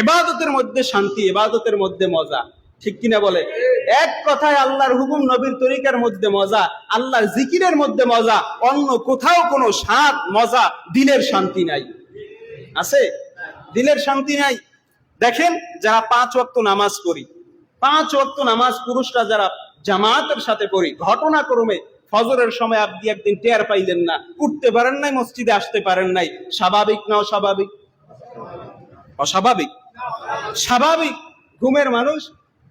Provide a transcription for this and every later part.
এবাদতের মধ্যে শান্তি, এবাদতের মধ্যে মজা। ঠিক কিনা বলে? এক কথায় আল্লাহর হুকুম নবীর তরিকার মধ্যে মজা, আল্লাহর জিকিরের মধ্যে মজা, অন্য কোথাও কোনো স্বাদ, মজা, দিলের শান্তি নাই। আছে? দিলের শান্তি নাই। দেখেন, যারা পাঁচ ওয়াক্ত নামাজ পড়ি, পাঁচ ওয়াক্ত নামাজ পুরুষরা যারা জামাতের সাথে পড়ি, ঘটনাক্রমে ফজরের সময় আপনি একদিন টের পাইলেন না, উঠতে পারেন নাই, মসজিদে আসতে পারেন নাই। স্বাভাবিক না অস্বাভাবিক? অস্বাভাবিক। স্বাভাবিক ঘুমের মানুষ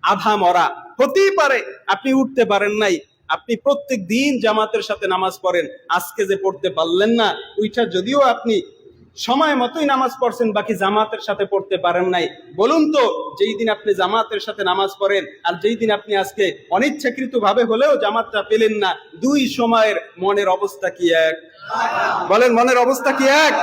আধা মরা। হতেই পারে আপনি উঠতে পারেন নাই, আপনি প্রত্যেক দিন জামাতের সাথে নামাজ পড়েন, আজকে যে পড়তে পারলেন না, ওইটা যদিও আপনি সময় মতোই নামাজ পড়ছেন, বাকি জামাতের সাথে পড়তে পারেন নাই। বলুন তো, যেই দিন আপনি জামাতের সাথে নামাজ পড়েন আর যেই দিন আপনি আজকে অনিচ্ছাকৃত ভাবে হলেও জামাতটা পেলেন না, দুই সময়ের মনের অবস্থা কি এক? বলেন, মনের অবস্থা কি এক?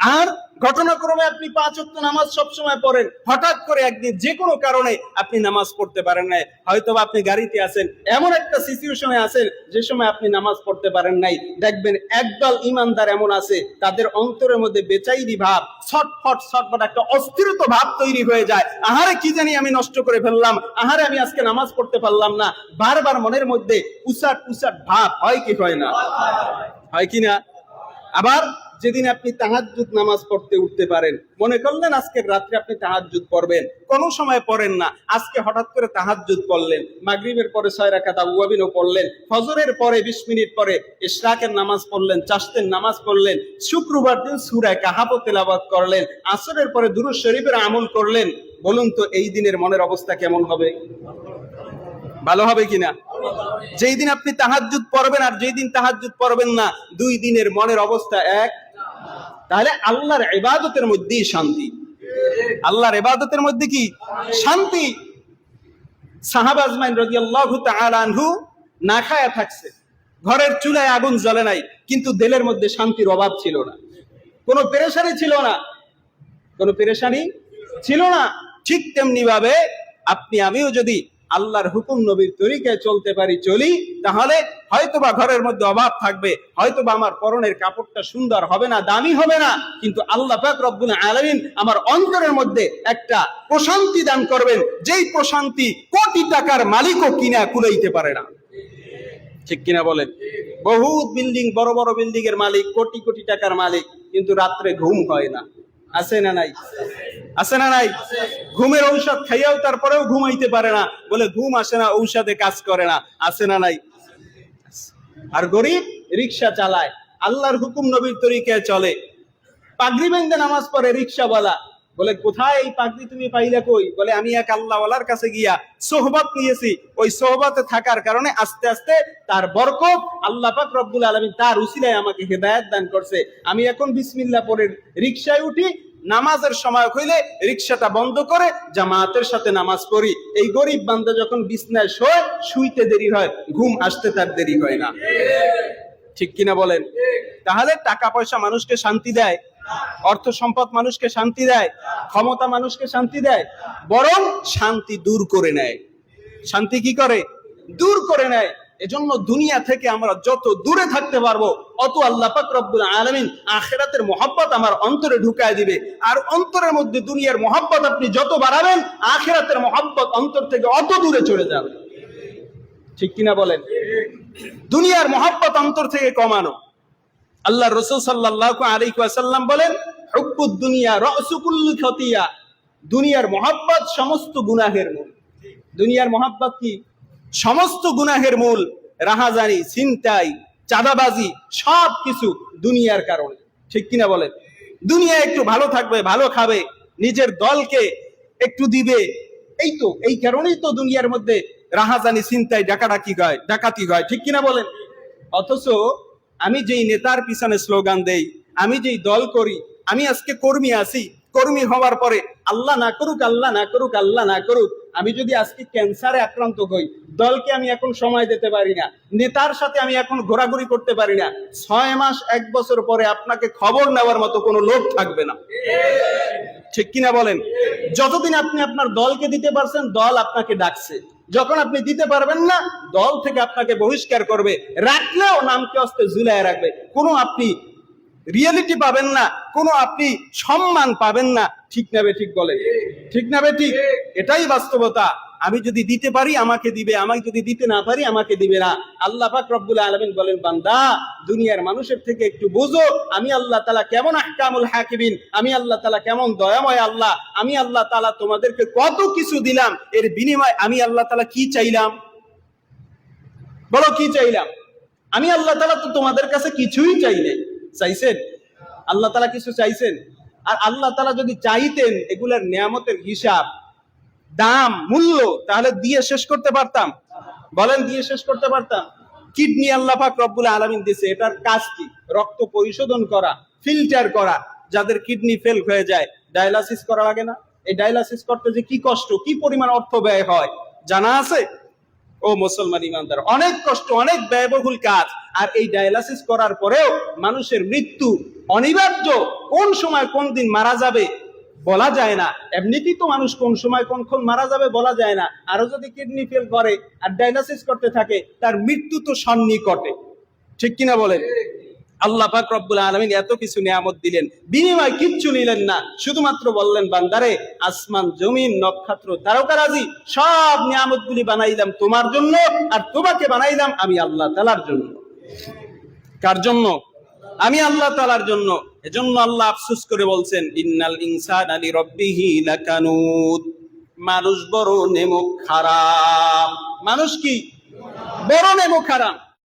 আর ঘটনাক্রমে আপনি পাঁচ ওয়াক্ত নামাজ সবসময় পড়েন, হঠাৎ করে একদিন যে কোনো কারণে আপনি নামাজ পড়তে পারেন নাই। হয়তো আপনি গাড়িতে আছেন, এমন একটা সিচুয়েশনে আছেন যে সময় আপনি নামাজ পড়তে পারেন নাই। দেখবেন একদল ইমানদার এমন আছে, তাদের অন্তরের মধ্যে বেচাইরি ভাব, ছটফট ছটফট একটা অস্থিরত ভাব তৈরি হয়ে যায়। আহারে কি জানি আমি নষ্ট করে ফেললাম, আহারে আমি আজকে নামাজ পড়তে পারলাম না। বারবার মনের মধ্যে উসাট উসাট ভাব, হয় কি হয় না? হয় কি না? আবার যেদিন আপনি তাহাজ্জুদ নামাজ পড়তে উঠতে পারেন। মনে করলেন আজকের রাত্রে আপনি তাহাজ্জুদ পড়বেন? কোনো সময় পড়েন না। আজকে হঠাৎ করে তাহাজ্জুদ পড়লেন। মাগরিবের পরে ছয় রাকাত আউয়াবিনও পড়লেন। ফজরের পরে বিশ মিনিট পরে ইশরাকের নামাজ পড়লেন চাষতের নামাজ পড়লেন, শুক্রবার দিন সূরা কাহাব তেলাওয়াত করলেন, আসরের পরে দুরূদ শরীফের আমল করলেন। বলুন তো, এই দিনের মনের অবস্থা কেমন হবে? ভালো হবে কিনা? যেই দিন আপনি তাহাজ্জুদ পড়বেন আর যেই দিন তাহাজ্জুদ পড়বেন না, দুই দিনের মনের অবস্থা এক। তাহলে আল্লাহর ইবাদতের মধ্যেই শান্তি। আল্লাহর ইবাদতের মধ্যে কি? শান্তি। সাহাবা আজমাইন রাদিয়াল্লাহু তাআলা আনহু না খায়া থাকছে। ঘরের চুলায় আগুন জ্বলে নাই, কিন্তু দিলের মধ্যে শান্তির অভাব ছিল না। কোনো পেরেশানি ছিল না। কোনো পেরেশানি ছিল না। ঠিক তেমনি ভাবে আপনি, আমিও যদি আল্লাহর হুকুম নবীর তরিকায় চলতে পারি, চলি, তাহলে হয়তোবা ঘরের মধ্যে অভাব থাকবে, হয়তোবা আমার পরনের কাপড়টা সুন্দর হবে না, দামি হবে না, কিন্তু আল্লাহ পাক রব্বুল আলামিন আমার অন্তরের মধ্যে একটা প্রশান্তি দান করবেন, যেই প্রশান্তি কোটি টাকার মালিকও কিনা কুলাইতে পারে না। ঠিক কিনা বলেন? বহুত বিল্ডিং, বড় বড় বিল্ডিং এর মালিক, কোটি কোটি টাকার মালিক, কিন্তু রাত্রে ঘুম হয় না। আছে না নাই? আছে না নাই? ঘুমের ঔষধ খাইয়াও তারপরেও ঘুমাইতে পারে না। বলে, ঘুম আসে না, ঔষধে কাজ করে না। আসে না নাই। আর গরিব রিক্সা চালায়। আল্লাহর হুকুম নবীর তরিকায় চলে। পাগড়ি বেঁধে নামাজ পড়ে রিক্সাওয়ালা। বলে, কোথায় এই পাগড়ি তুমি পাইলে কই? বলে, আমি এক আল্লাহওয়ালার কাছে গিয়া সোহবত নিয়েছি। ওই সোহবতে থাকার কারণে আস্তে আস্তে তার বরকত আল্লাহ পাক রব্বুল আলমিন তার উসিলায় আমাকে হেদায়েত দান করছে। আমি এখন বিসমিল্লা পরে রিক্সায় উঠি। নামাজের সময় হইলে রিক্সাটা বন্ধ করে জামাতের সাথে নামাজ পড়ি। এই গরিব বান্দা যখন বিছনায় শোয়, শুইতে দেরি হয়, ঘুম আসতে তার দেরি হয় না। ঠিক কিনা বলেন? তাহলে টাকা পয়সা মানুষকে শান্তি দেয়, অর্থ সম্পদ মানুষকে শান্তি দেয়, ক্ষমতা মানুষকে শান্তি দেয়, বরং শান্তি দূর করে নেয়। শান্তি কি করে? দূর করে নেয়। এজন্য দুনিয়া থেকে আমরা যত দূরে থাকতে পারব অত আল্লাহ পাক রব্বুল আলামিন আখিরাতের মোহাব্বত আমার অন্তরে ঢুকায় দিবে। আর অন্তরের মধ্যে দুনিয়ার মোহাব্বত আপনি যত বাড়াবেন, আখেরাতের মোহাব্বত অন্তর থেকে অত দূরে চলে যাবে। ঠিক কিনা বলেন? দুনিয়ার মোহাব্বত অন্তর থেকে কমানো। আল্লাহ রসুল সাল্লাহ আলাইসাল্লাম বলেন, হুব্বুদ দুনিয়া রসুকুল্লু খতিয়া। দুনিয়ার মোহাব্বত সমস্ত গুনাহের মূল। দুনিয়ার মোহাব্বত কি? সমস্ত গুনাহের মূল। রাহাজানি চিন্তাই চাঁদাবাজি সব কিছু দুনিয়ার কারণে। ঠিক কিনা বলেন? দুনিয়া একটু ভালো থাকবে, ভালো খাবে, নিজের দলকে একটু দিবে। এই তো, এই কারণেই তো দুনিয়ার মধ্যে রাহাজানি চিন্তায় ডাকাডাকি হয়, ডাকাতি হয়। ঠিক কিনা বলেন? অথচ আমি যেই নেতার পিছনে স্লোগান দেই, আমি যেই দল করি, আমি আজকে কর্মী আছি, কর্মী হওয়ার পরে আল্লাহ না করুক, আল্লাহ না করুক, আল্লাহ না করুক আমি যদি আজকে ক্যান্সারে আক্রান্ত হই, দলকে আমি এখন সময় দিতে পারি না, নেতার সাথে আমি এখন ঘোরাঘুরি করতে পারি না, ছয় মাস, এক বছর পরে আপনাকে খবর নেওয়ার মতো কোনো লোক থাকবে না। ঠিক কিনা বলেন? যতদিন আপনি আপনার দলকে দিতে পারছেন, দল আপনাকে ডাকছে। যখন আপনি দিতে পারবেন না, দল থেকে আপনাকে বহিষ্কার করবে। রাখলেও নামকে অস্তে ঝুলায় রাখবে। কোনো আপনি রিয়েলিটি পাবেন না, কোনো আপনি সম্মান পাবেন না। ঠিক না ঠিক বলে। ঠিক না ঠিক। এটাই বাস্তবতা। আমি যদি দিতে পারি, আমাকে দিবে। আমি যদি দিতে না পারি, আমাকে দিবে না। আল্লাহ পাক রব্বুল আলামিন বলেন, বান্দা, দুনিয়ার মানুষের থেকে একটু বুঝো, আমি আল্লাহ তালা কেমন আহকামুল হাকিমিন, আমি আল্লাহ তালা কেমন দয়াময় আল্লাহ, আমি আল্লাহ তালা তোমাদেরকে কত কিছু দিলাম, এর বিনিময়ে আমি আল্লাহ তালা কি চাইলাম? বলো, কি চাইলাম? আমি আল্লাহ তালা তো তোমাদের কাছে কিছুই চাই চাইছেন? আল্লাহ তালা কিছু চাইছেন? আর আল্লাহ তাআলা যদি চাইতেন এগুলার নিয়ামতের হিসাব, দাম, মূল্য, তাহলে দিয়ে শেষ করতে পারতাম। বলেন, দিয়ে শেষ করতে পারতাম। কিডনি আল্লাহ পাক রব্বুল আলামিন দিছে, এটার কাজ কি? রক্ত পরিশোধন করা, ফিল্টার করা, যাদের কিডনি ফেল হয়ে যায়। ডায়ালাসিস করা লাগে না। এই ডায়ালাসিস করতে যে কি কষ্ট, কি পরিমাণ অর্থ ব্যয় হয়, জানা আছে? ও মুসলমান ইমানদার, অনেক কষ্ট, অনেক ব্যয়বহুল কাজ, আর এই ডায়ালাসিস করার পরেও মানুষের মৃত্যু অনিবার্য। কোন সময় কোন দিন মারা যাবে বলা যায় না। এমনিতেই তো মানুষ কোন সময় কোনক্ষণ মারা যাবে বলা যায় না। আরও যদি কিডনি ফেল করে আর ডায়ালাসিস করতে থাকে, তার মৃত্যু তো সন্নিকটে। ঠিক কিনা বলেন? আল্লাহ পাক রব্বুল আলামিন এত কিছু নিয়ামত দিলেন। বিনিময় কিচ্ছু নিলেন না। শুধুমাত্র বললেন, বান্দারে, আসমান, জমিন, নক্ষত্র তারকারাজি সব নিয়ামতগুলি বানাইলাম তোমার জন্য আর তোমাকে বানাইলাম আমি আল্লাহ তালার জন্য। কার জন্য? আমি আল্লাহ তালার জন্য। এজন্য আল্লাহ আফসুস করে বলছেন, ইন্নাল ইনসান আলী রব্বিহি লাকানুত। মানুষ বড় নেমুখ খারাপ। মানুষ কি? বড় নেমুখ খারাপ।